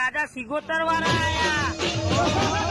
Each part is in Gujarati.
રાજા સિગોતર વાળા આયા.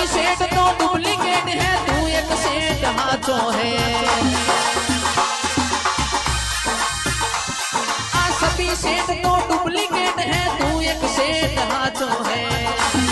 बाकी सेठ तो डुप्लीकेट है, तू एक सेठ हाथों है। सभी सेठ तो डुप्लीकेट है, तू एक सेठ हाथों है।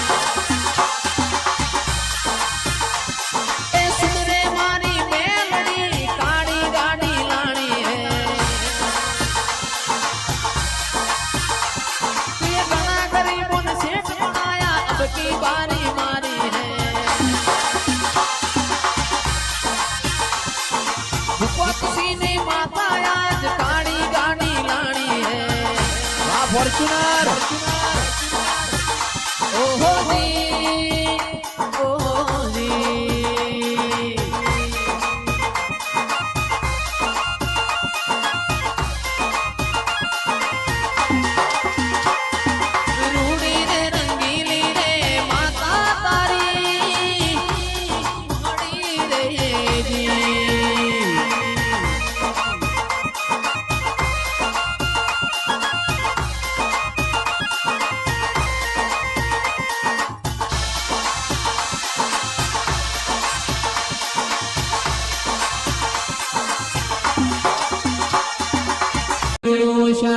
ঊষা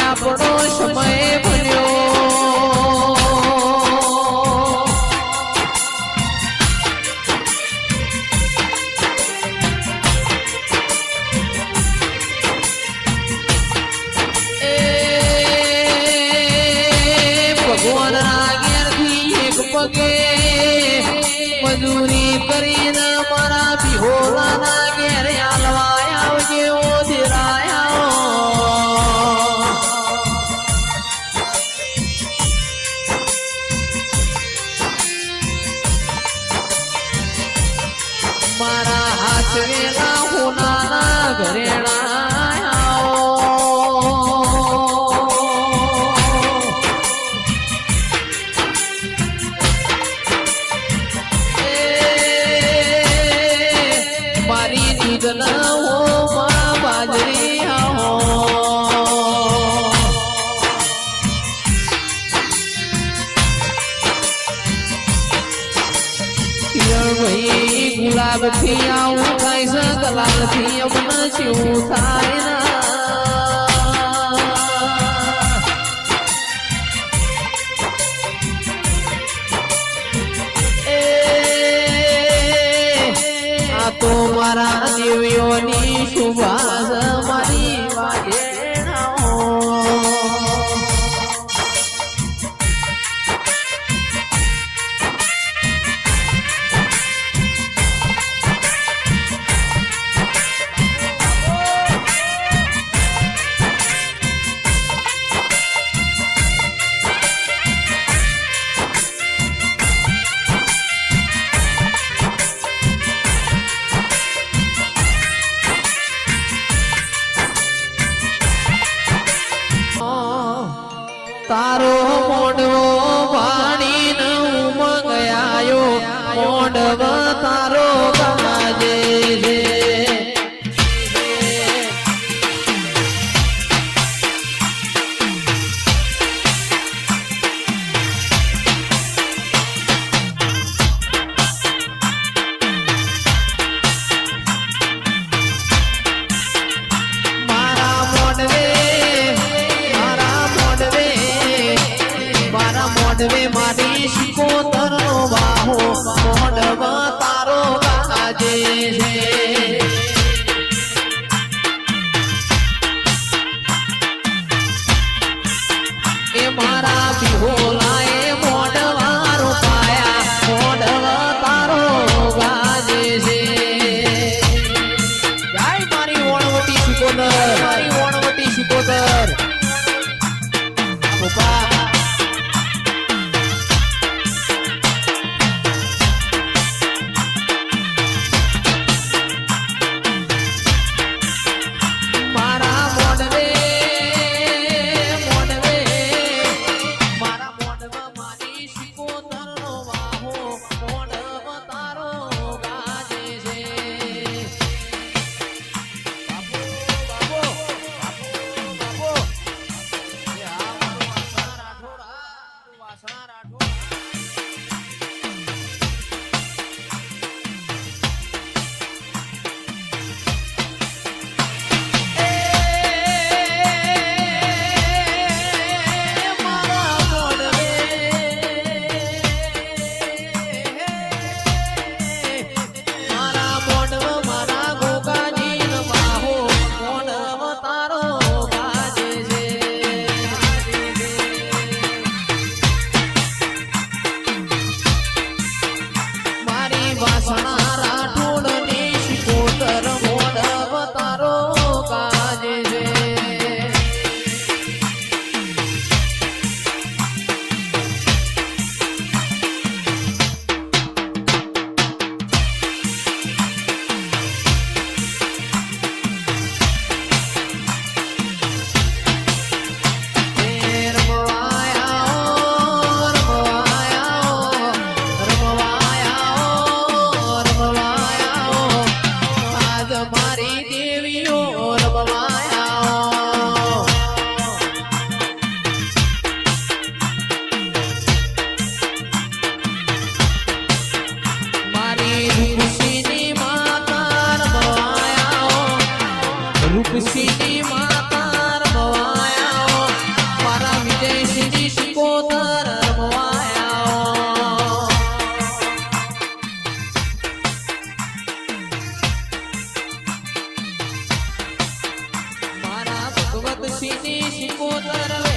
આપણો સમય ભર્યો. કયું થાય ના તો મારા દિવ્યોની શુભા માટે મારી શિકોતરનો વાહો મોઢવા તારો ગાજે છે. Sudara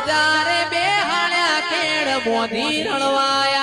બજારે બેહાડ્યા કેળ મોદી રણવાયા.